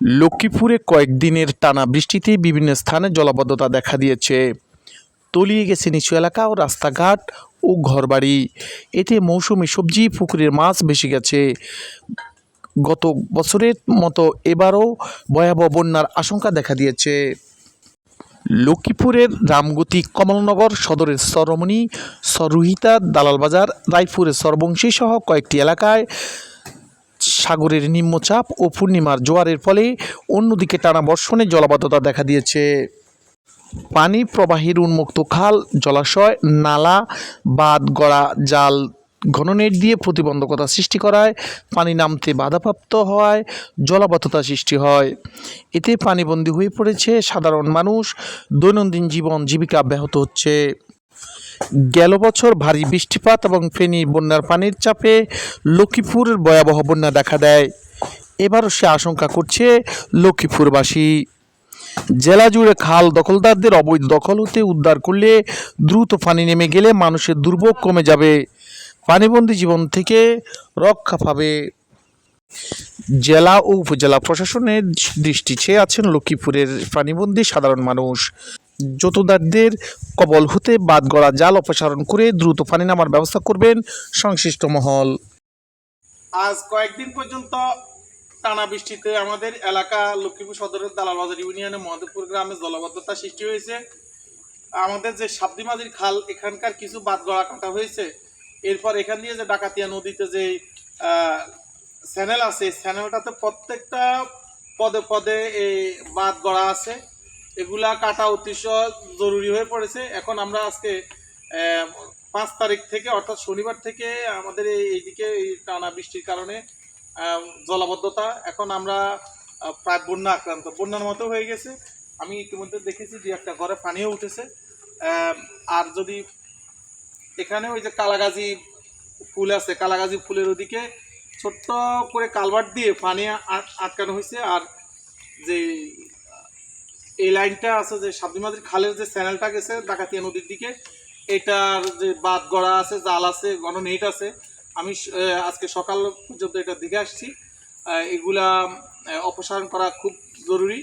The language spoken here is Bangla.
লক্ষ্মীপুরে কয়েকদিনের টানা বৃষ্টিতে বিভিন্ন স্থানে জলাবদ্ধতা দেখা দিয়েছে। তলিয়ে গেছে নিচু এলাকা ও রাস্তাঘাট ও ঘরবাড়ি। এতে মৌসুমি সবজি, পুকুরের মাছ বেশি গেছে। গত বছরের মতো এবারও ভয়াবহ বন্যার আশঙ্কা দেখা দিয়েছে। লক্ষ্মীপুরের রামগতি কমলনগর সদরের সরমণি, সরুহিতা, দালালবাজার, রায়পুরের সরবংশী সহ কয়েকটি এলাকায় সাগরের নিম্নচাপ ও পূর্ণিমার জোয়ারের ফলে অন্যদিকে টানা বর্ষণে জলাবদ্ধতা দেখা দিয়েছে। পানি প্রবাহের উন্মুক্ত খাল, জলাশয়, নালা, বাঁধ, গড়া, জাল, ঘননেট দিয়ে প্রতিবন্ধকতা সৃষ্টি করায় পানি নামতে বাধাপ্রাপ্ত হওয়ায় জলাবদ্ধতা সৃষ্টি হয়। এতে পানিবন্দী হয়ে পড়েছে সাধারণ মানুষ, দৈনন্দিন জীবন জীবিকা ব্যাহত হচ্ছে। গেল বছর ভারী বৃষ্টিপাত এবং ফেনী বন্যার পানির চাপে লক্ষ্মীপুরের ভয়াবহ বন্যা দেখা দেয়। এবারও সে আশঙ্কা করছে লক্ষ্মীপুরবাসী। জেলা জুড়ে খাল দখলদারদের অবৈধ দখল হতে উদ্ধার করলে দ্রুত পানি নেমে গেলে মানুষের দুর্ভোগ কমে যাবে। পানিবন্দী জীবন থেকে রক্ষা পাবে। জেলা ও উপজেলা প্রশাসনের দৃষ্টি চেয়ে আছেন লক্ষ্মীপুরের পানিবন্দী সাধারণ মানুষ। যতদারদের কবল হতে বাদ গড়া জাল অপসারণ করে দ্রুত পানি নামার ব্যবস্থা করবেন সংশ্লিষ্ট মহল। আজ কয়েকদিন পর্যন্ত টানা বৃষ্টিতে আমাদের এলাকা লক্ষ্মীপুর সদরের দালালবাজার ইউনিয়নে মহাদেবপুর গ্রামে জলবদ্ধতা সৃষ্টি হয়েছে। আমাদের যে সাবদিমাজির খাল, এখানকার কিছু বাদ গড়া কাটা হয়েছে। এরপর এখান দিয়ে যে ডাকাতিয়া নদীতে যে চ্যানেল আছে চ্যানেলটাতে প্রত্যেকটা পদে পদে এই বাদ গড়া আছে। এগুলা কাটা অতিশ জরুরি হয়ে পড়েছে। এখন আমরা আজকে পাঁচ তারিখ থেকে, অর্থাৎ শনিবার থেকে আমাদের এই- এইদিকে এই টানা বৃষ্টির কারণে জলাবদ্ধতা এখন আমরা প্রায় বন্যা আক্রান্ত। বন্যার মতো হয়ে গেছে। আমি ইতিমধ্যে দেখেছি যে একটা ঘরে পানিও উঠেছে। আর যদি এখানে ওই যে কালাগাজি ফুল আছে, কালাগাজি ফুলের ওদিকে ছোট্ট করে কালভার্ট দিয়ে পানি আট- আটকানো হয়েছে। আর যে এই লাইনটা আছে যে সাবদিমাদির খালের যে চ্যানেলটা গেছে ডাকাতিয়া নদীর দিকে, এটার যে বাদ গড়া আছে, জাল আছে গণ নেট আছে, আমি আজকে সকাল পর্যন্ত এটা দিকে আসছি। এগুলা অপসারণ করা খুব জরুরি।